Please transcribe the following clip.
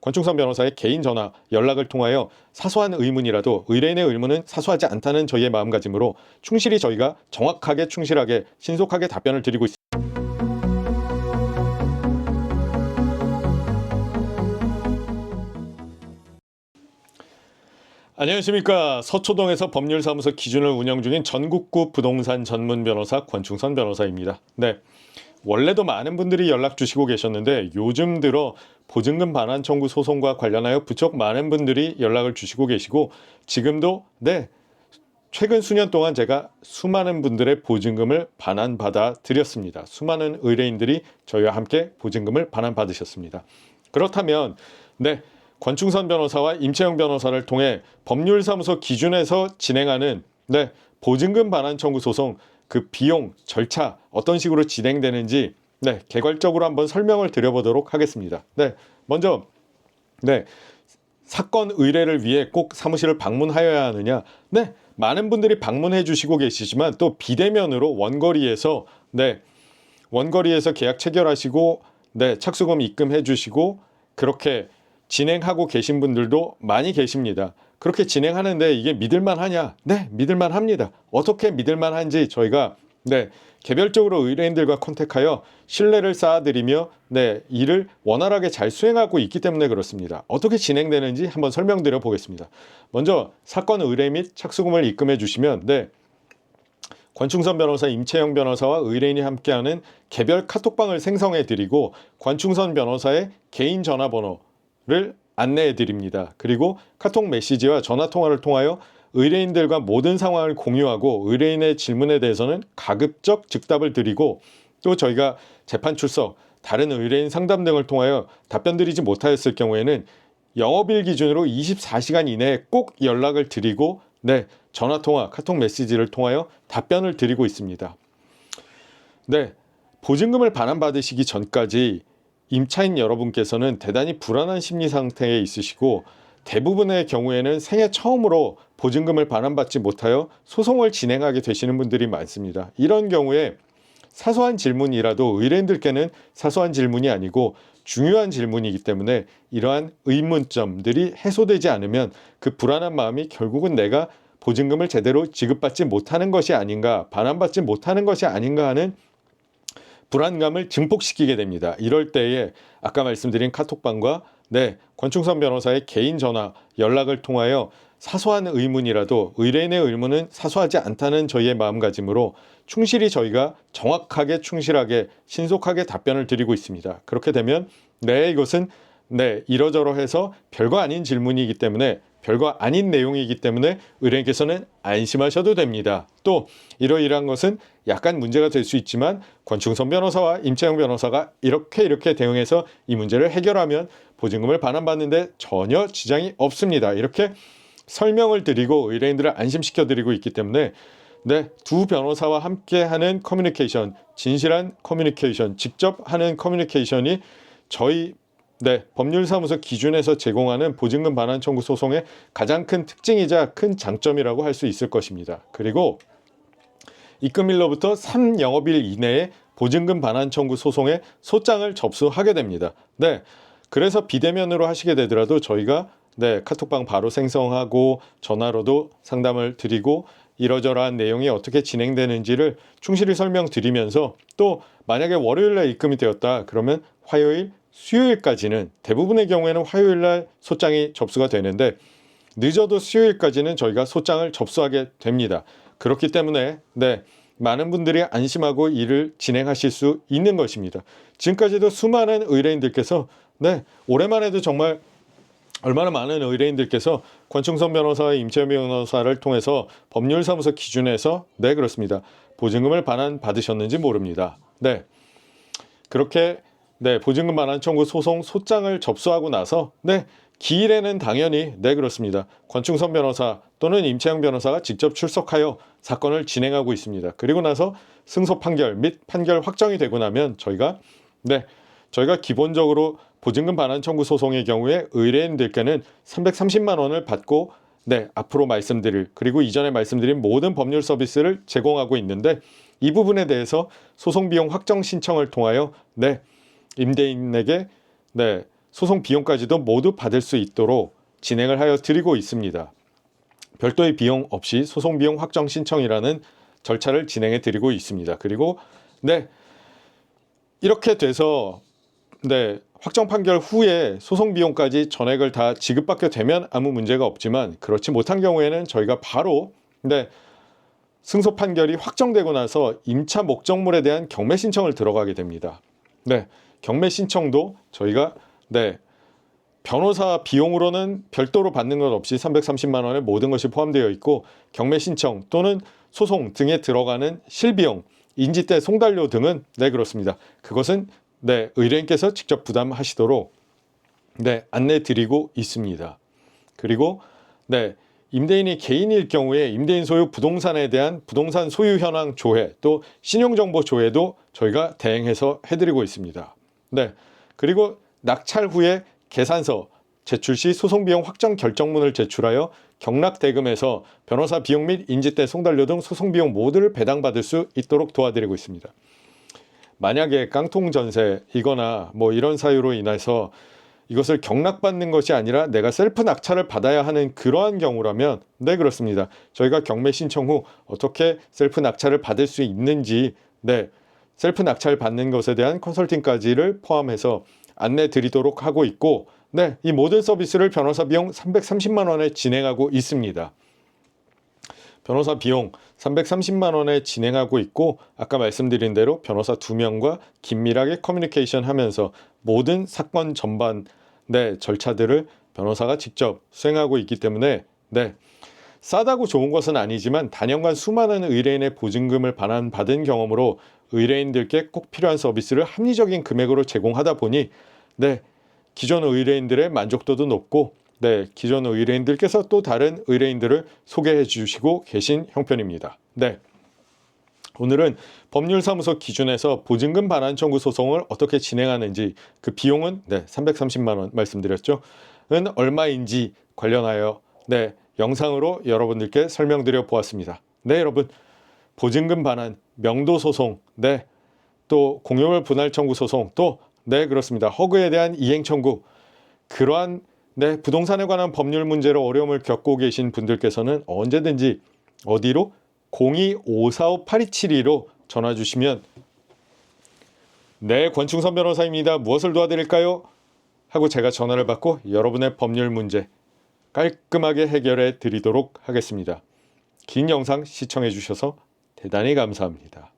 권충선 변호사의 개인 전화, 연락을 통하여 사소한 의문이라도 의뢰인의 의문은 사소하지 않다는 저희의 마음가짐으로 충실히 저희가 정확하게 충실하게 신속하게 답변을 드리고 있습니다. 안녕하십니까. 서초동에서 법률사무소 기준을 운영 중인 전국구 부동산 전문 변호사 권충선 변호사입니다. 네. 원래도 많은 분들이 연락 주시고 계셨는데 요즘 들어 보증금 반환 청구 소송과 관련하여 부쩍 많은 분들이 연락을 주시고 계시고 지금도 네. 최근 수년 동안 제가 수많은 분들의 보증금을 반환받아 드렸습니다. 수많은 의뢰인들이 저희와 함께 보증금을 반환받으셨습니다. 그렇다면 네. 권충선 변호사와 임채영 변호사를 통해 법률사무소 기준에서 진행하는 네, 보증금 반환 청구 소송 그 비용 절차 어떤 식으로 진행되는지 네, 개괄적으로 한번 설명을 드려보도록 하겠습니다. 네, 먼저 네, 사건 의뢰를 위해 꼭 사무실을 방문하여야 하느냐? 네, 많은 분들이 방문해 주시고 계시지만 또 비대면으로 원거리에서 네, 원거리에서 계약 체결하시고 네, 착수금 입금해 주시고 그렇게 진행하고 계신 분들도 많이 계십니다. 그렇게 진행하는데 이게 믿을만 하냐? 네, 믿을만 합니다. 어떻게 믿을만 한지 저희가 네, 개별적으로 의뢰인들과 컨택하여 신뢰를 쌓아드리며 네, 일을 원활하게 잘 수행하고 있기 때문에 그렇습니다. 어떻게 진행되는지 한번 설명드려 보겠습니다. 먼저 사건 의뢰 및 착수금을 입금해 주시면 네, 권충선 변호사, 임채영 변호사와 의뢰인이 함께하는 개별 카톡방을 생성해 드리고 권충선 변호사의 개인 전화번호를 안내해 드립니다. 그리고 카톡 메시지와 전화 통화를 통하여 의뢰인들과 모든 상황을 공유하고 의뢰인의 질문에 대해서는 가급적 즉답을 드리고 또 저희가 재판 출석, 다른 의뢰인 상담 등을 통하여 답변 드리지 못하였을 경우에는 영업일 기준으로 24시간 이내에 꼭 연락을 드리고 네, 전화 통화, 카톡 메시지를 통하여 답변을 드리고 있습니다. 네, 보증금을 반환받으시기 전까지 임차인 여러분께서는 대단히 불안한 심리 상태에 있으시고 대부분의 경우에는 생애 처음으로 보증금을 반환받지 못하여 소송을 진행하게 되시는 분들이 많습니다. 이런 경우에 사소한 질문이라도 의뢰인들께는 사소한 질문이 아니고 중요한 질문이기 때문에 이러한 의문점들이 해소되지 않으면 그 불안한 마음이 결국은 내가 보증금을 제대로 지급받지 못하는 것이 아닌가, 반환받지 못하는 것이 아닌가 하는 불안감을 증폭시키게 됩니다. 이럴 때에 아까 말씀드린 카톡방과 네, 권충선 변호사의 개인 전화, 연락을 통하여 사소한 의문이라도 의뢰인의 의문은 사소하지 않다는 저희의 마음가짐으로 충실히 저희가 정확하게 충실하게 신속하게 답변을 드리고 있습니다. 그렇게 되면 네, 이것은 네, 이러저러해서 별거 아닌 질문이기 때문에 별거 아닌 내용이기 때문에 의뢰인께서는 안심하셔도 됩니다. 또 이러이러한 것은 약간 문제가 될 수 있지만 권충선 변호사와 임채영 변호사가 이렇게 이렇게 대응해서 이 문제를 해결하면 보증금을 반환받는데 전혀 지장이 없습니다. 이렇게 설명을 드리고 의뢰인들을 안심시켜 드리고 있기 때문에 네, 두 변호사와 함께 하는 커뮤니케이션, 진실한 커뮤니케이션, 직접 하는 커뮤니케이션이 저희 네, 법률사무소 기준에서 제공하는 보증금 반환 청구 소송의 가장 큰 특징이자 큰 장점이라고 할 수 있을 것입니다. 그리고 입금일로부터 3영업일 이내에 보증금 반환 청구 소송의 소장을 접수하게 됩니다. 네. 그래서 비대면으로 하시게 되더라도 저희가 네, 카톡방 바로 생성하고 전화로도 상담을 드리고 이러저러한 내용이 어떻게 진행되는지를 충실히 설명드리면서 또 만약에 월요일 날 입금이 되었다 그러면 화요일, 수요일까지는 대부분의 경우에는 화요일 날 소장이 접수가 되는데 늦어도 수요일까지는 저희가 소장을 접수하게 됩니다. 그렇기 때문에 네, 많은 분들이 안심하고 일을 진행하실 수 있는 것입니다. 지금까지도 수많은 의뢰인들께서 네, 해도 정말 얼마나 많은 의뢰인들께서 권충선 변호사와 임채연 변호사를 통해서 법률사무소 기준에서 네 그렇습니다. 보증금을 반환 받으셨는지 모릅니다. 네. 그렇게 네, 보증금 반환 청구 소송 소장을 접수하고 나서 네, 기일에는 당연히 네 그렇습니다. 권충선 변호사 또는 임채영 변호사가 직접 출석하여 사건을 진행하고 있습니다. 그리고 나서 승소 판결 및 판결 확정이 되고 나면 저희가 네, 저희가 기본적으로 보증금 반환 청구 소송의 경우에 의뢰인들께는 330만 원을 받고 네, 앞으로 말씀드릴 그리고 이전에 말씀드린 모든 법률 서비스를 제공하고 있는데 이 부분에 대해서 소송 비용 확정 신청을 통하여 네, 임대인에게 네, 소송 비용까지도 모두 받을 수 있도록 진행을 하여 드리고 있습니다. 별도의 비용 없이 소송 비용 확정 신청이라는 절차를 진행해 드리고 있습니다. 그리고 네 이렇게 돼서 네 확정 판결 후에 소송 비용까지 전액을 다 지급받게 되면 아무 문제가 없지만 그렇지 못한 경우에는 저희가 바로 네 승소 판결이 확정되고 나서 임차 목적물에 대한 경매 신청을 들어가게 됩니다. 네 경매 신청도 저희가 네 변호사 비용으로는 별도로 받는 것 없이 330만 원에 모든 것이 포함되어 있고 경매 신청 또는 소송 등에 들어가는 실비용, 인지대 송달료 등은 네 그렇습니다. 그것은 네 의뢰인께서 직접 부담하시도록 네 안내 드리고 있습니다. 그리고 네 임대인이 개인일 경우에 임대인 소유 부동산에 대한 부동산 소유 현황 조회 또 신용정보 조회도 저희가 대행해서 해드리고 있습니다. 네 그리고 낙찰 후에 계산서 제출 시 소송 비용 확정 결정문을 제출하여 경락 대금에서 변호사 비용 및 인지대 송달료 등 소송 비용 모두를 배당받을 수 있도록 도와드리고 있습니다. 만약에 깡통 전세이거나 뭐 이런 사유로 인해서 이것을 경락받는 것이 아니라 내가 셀프 낙찰을 받아야 하는 그러한 경우라면 네 그렇습니다. 저희가 경매 신청 후 어떻게 셀프 낙찰을 받을 수 있는지 네 셀프 낙찰 받는 것에 대한 컨설팅까지를 포함해서 안내 드리도록 하고 있고 네, 이 모든 서비스를 변호사 비용 330만 원에 진행하고 있습니다. 변호사 비용 330만 원에 진행하고 있고 아까 말씀드린 대로 변호사 두 명과 긴밀하게 커뮤니케이션 하면서 모든 사건 전반 네, 절차들을 변호사가 직접 수행하고 있기 때문에 네. 싸다고 좋은 것은 아니지만 단연간 수많은 의뢰인의 보증금을 반환받은 경험으로 의뢰인들께 꼭 필요한 서비스를 합리적인 금액으로 제공하다 보니 네 기존 의뢰인들의 만족도도 높고 네 기존 의뢰인들께서 또 다른 의뢰인들을 소개해 주시고 계신 형편입니다. 네 오늘은 법률사무소 기준에서 보증금 반환 청구 소송을 어떻게 진행하는지 그 비용은 네 330만 원 말씀드렸죠. 은 얼마인지 관련하여 네 영상으로 여러분들께 설명드려 보았습니다. 네 여러분 보증금 반환 명도 소송 네 또 공유물 분할 청구 소송 또 네 그렇습니다. 허그에 대한 이행 청구 그러한 네 부동산에 관한 법률 문제로 어려움을 겪고 계신 분들께서는 언제든지 어디로 02-545-8272로 전화 주시면 네 권충선 변호사입니다. 무엇을 도와드릴까요? 하고 제가 전화를 받고 여러분의 법률 문제 깔끔하게 해결해 드리도록 하겠습니다. 긴 영상 시청해 주셔서 대단히 감사합니다.